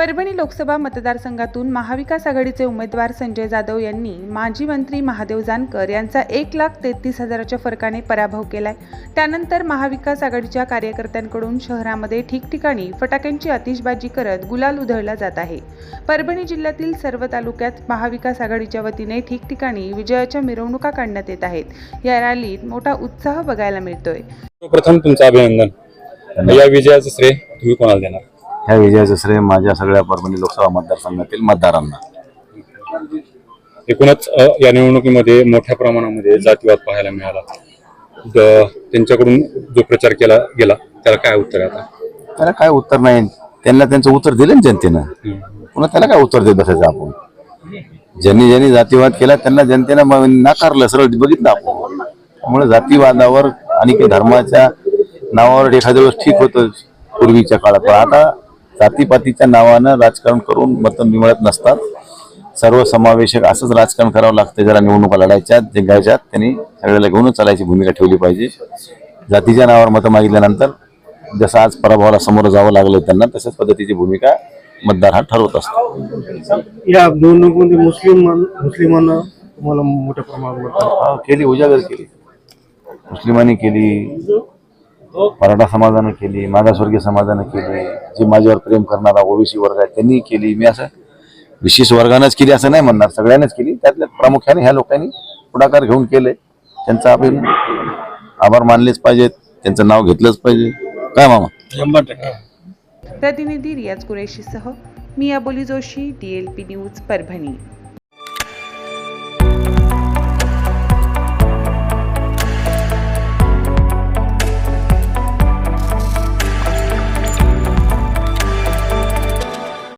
परभणी लोकसभा मतदारसंघातून महाविकास आघाडीचे उमेदवार संजय जाधव यांनी माजी मंत्री महादेव जानकर यांचा एक लाख तेहतीस हजाराच्या फरकाने पराभव केलाय. त्यानंतर महाविकास आघाडीच्या कार्यकर्त्यांकडून शहरामध्ये ठिकठिकाणी फटाक्यांची आतिषबाजी करत गुलाल उधळला जात आहे. परभणी जिल्ह्यातील सर्व तालुक्यात महाविकास आघाडीच्या वतीने ठिकठिकाणी विजयाच्या मिरवणुका काढण्यात येत आहेत. या रॅलीत मोठा उत्साह बघायला मिळतोय. प्रथम तुमचं अभिनंदन. या विजयाचं श्रेय तुम्ही कोणाला देणार? ह्या विजयाचं श्रेय माझ्या सगळ्या परभणी लोकसभा मतदारसंघातील मतदारांना. एकूणच अ, या निवडणुकीमध्ये मोठ्या प्रमाणामध्ये जातीवाद पाहायला मिळाला. द- त्यांच्याकडून जो प्रचार केला गेला त्याला काय उत्तर आहे आता? त्याला काय उत्तर नाही. त्यांना त्यांचं उत्तर दिलं ना जनतेनं. पुन्हा त्याला काय उत्तर देत बसायचं आपण? ज्यांनी ज्यांनी जातीवाद केला त्यांना जनतेनं मग नाकारलं सरळ बघितलं आपण. त्यामुळे जातीवादावर आणि काही धर्माच्या नावावर एखाद्या वेळेस ठीक होतं पूर्वीच्या काळात. पण आता जातीपातीच्या नावानं राजकारण करून मतं मिळत नसतात. सर्वसमावेशक असंच राजकारण करावं लागतं. ज्याला निवडणुका लढायच्या जिंकायच्यात त्यांनी सगळ्याला घेऊनच चालायची भूमिका ठेवली पाहिजे. जातीच्या नावावर मतं मागितल्यानंतर जसं आज पराभवाला समोर जावं लागलं त्यांना तशाच पद्धतीची भूमिका मतदार हा ठरवत असतो. या निवडणुकीमध्ये मुस्लिम मुस्लिमांना तुम्हाला मोठ्या प्रमाणात केली उजागर केली. मुस्लिमांनी केली. मराठा समाजानं केली मागासवर्गीय समाजानं केली जे माझ्यावर प्रेम करणारा ओबीसी वर्ग आहे त्यांनी केली. मी असं विशेष वर्गानंच केली असं नाही म्हणणार सगळ्यांनीच केली. त्यातल्या प्रामुख्याने ह्या लोकांनी पुढाकार घेऊन केले. त्यांचा आपण आभार मानलेच पाहिजेत. त्यांचं नाव घेतलंच पाहिजे. काय मामा? शंभर टक्के. प्रतिनिधी रियाज कुरेशीसह मी Aboli Joshi D L P news Parbhani.